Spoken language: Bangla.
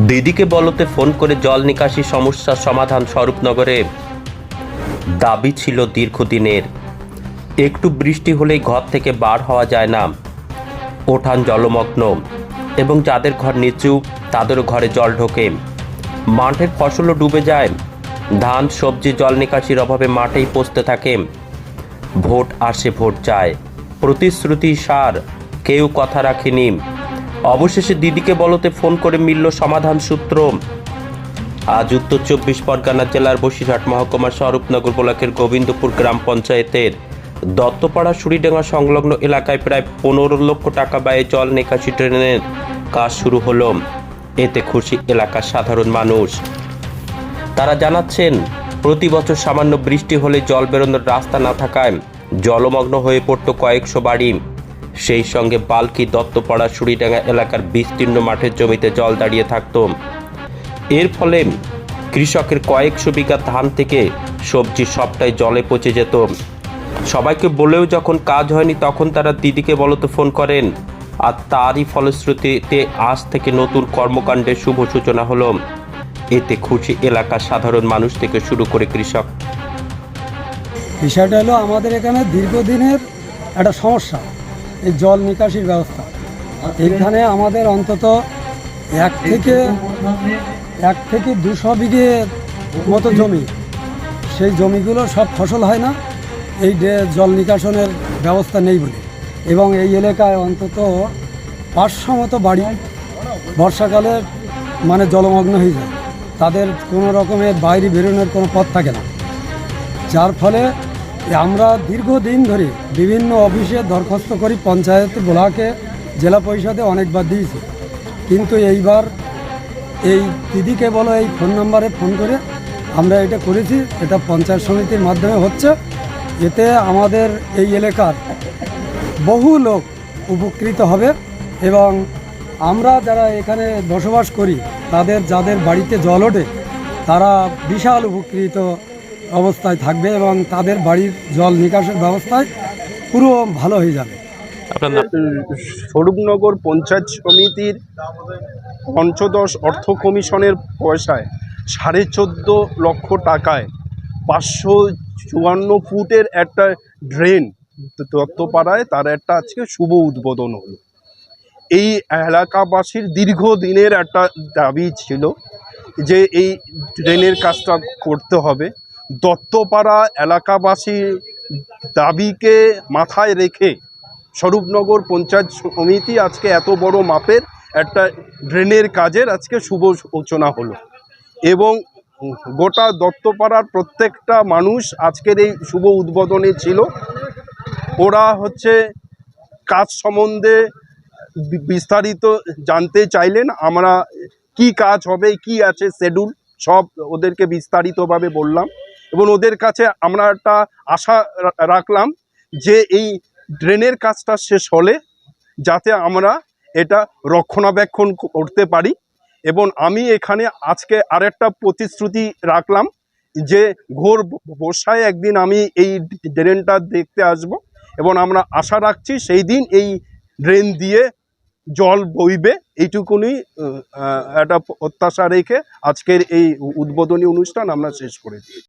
দিদিকে বলতে ফোন করে জল নিকাশি সমস্যার সমাধান স্বরূপনগরে। দাবি ছিল দীর্ঘদিনের। একটু বৃষ্টি হলেই ঘর থেকে বার হওয়া যায় না। ওঠান জলমগ্ন। এবং যাদের ঘর নিচু, তাদেরও ঘরে জল ঢোকে। মাঠের ফসলও ডুবে যায়। ধান, সবজি, জল নিকাশির অভাবে মাঠেই পচতে থাকে। ভোট আসে, ভোট যায়। প্রতিশ্রুতি সার, কেউ কথা রাখেনি। অবশেষে দিদিকে বলতে ফোন করে মিলল সমাধান সূত্র। আজ উত্তর চব্বিশ পরগনা জেলার বসিরহাট মহকুমার স্বরূপনগর ব্লকের গোবিন্দপুর গ্রাম পঞ্চায়েতের দত্তপাড়া সুরিডাঙ্গা সংলগ্ন এলাকায় প্রায় পনেরো লক্ষ টাকা ব্যয়ে জল নিকাশি ট্রেনের কাজ শুরু হলো। এতে খুশি এলাকার সাধারণ মানুষ। তারা জানাচ্ছেন, প্রতি বছর সামান্য বৃষ্টি হলে জল বেরোনোর রাস্তা না থাকায় জলমগ্ন হয়ে পড়তো কয়েকশো বাড়ি। সেই সঙ্গে বাল্কি দত্তপাড়া সুরিডাঙ্গা এলাকার বিস্তীর্ণ মাঠের জমিতে জল দাঁড়িয়ে থাকতো। এর ফলে কৃষকের কয়েকশো বিঘা ধান থেকে সবজি সবটাই জলে পচে যেত। সবাইকে বলেও যখন কাজ হয়নি তখন তারা দিদিকে বলতে ফোন করেন। আর তারই ফলশ্রুতিতে আজ থেকে নতুন কর্মকাণ্ডের শুভ সূচনা হলো। এতে খুশি এলাকার সাধারণ মানুষ থেকে শুরু করে কৃষক। বিষয়টা হলো আমাদের এখানে দীর্ঘদিনের একটা সমস্যা। এই জল নিকাশির ব্যবস্থা। এখানে আমাদের অন্তত এক থেকে এক থেকে দুশো বিঘে মতো জমি। সেই জমিগুলো সব ফসল হয় না, এই জল নিকাশনের ব্যবস্থা নেই বলে। এবং এই এলাকায় অন্তত পাঁচশো মতো বাড়ি বর্ষাকালে মানে জলমগ্ন হয়ে যায়। তাদের কোনো রকমের বাইরে বেরোনোর কোনো পথ থাকে না। যার ফলে আমরা দীর্ঘদিন ধরে বিভিন্ন অফিসে দরখাস্ত করি, পঞ্চায়েত ব্লকে, জেলা পরিষদে অনেকবার দিয়েছি। কিন্তু এইবার এই দিদিকে বলো, এই ফোন নাম্বারে ফোন করে আমরা এটা করেছি। এটা পঞ্চায়েত সমিতির মাধ্যমে হচ্ছে। এতে আমাদের এই এলাকার বহু লোক উপকৃত হবে এবং আমরা যারা এখানে বসবাস করি, তাদের, যাদের বাড়িতে জল ওঠে, তারা বিশাল উপকৃত অবস্থায় থাকবে এবং তাদের বাড়ির জল নিকাশের ব্যবস্থায় পুরো ভালো হয়ে যাবে। আপনার স্বরূপনগর পঞ্চায়েত সমিতির পঞ্চদশ অর্থ কমিশনের পয়সায় সাড়ে চোদ্দ লক্ষ টাকায় পাঁচশো চুয়ান্ন ফুটের একটা ড্রেন দত্তপাড়ায় তার একটা আজকে শুভ উদ্বোধন হলো। এই এলাকাবাসীর দীর্ঘদিনের একটা দাবি ছিল যে এই ড্রেনের কাজটা করতে হবে। দত্তপাড়া এলাকাবাসীর দাবিকে মাথায় রেখে স্বরূপনগর পঞ্চায়েত সমিতি আজকে এত বড় মাপের একটা ড্রেনের কাজের আজকে শুভ সূচনা হলো। এবং গোটা দত্তপাড়ার প্রত্যেকটা মানুষ আজকের এই শুভ উদ্বোধনে ছিল। ওরা হচ্ছে কাজ সম্বন্ধে বিস্তারিত জানতে চাইলেন, আমরা কি কাজ হবে, কি আছে শেডিউল সব ওদেরকে বিস্তারিতভাবে বললাম। এবং ওদের কাছে আমরা একটা আশা রাখলাম যে এই ড্রেনের কাজটা শেষ হলে যাতে আমরা এটা রক্ষণাবেক্ষণ করতে পারি এবং আমি এখানে আজকে আরেকটা প্রতিশ্রুতি রাখলাম যে ঘোর ব- বর্ষায় একদিন আমি এই ড্রেনটা দেখতে আসব এবং আমরা আশা রাখছি সেই দিন এই ড্রেন দিয়ে জল বইবে। এইটুকুনি একটা প্রত্যাশা রেখে আজকের এই উদ্বোধনী অনুষ্ঠান আমরা শেষ করে দিই।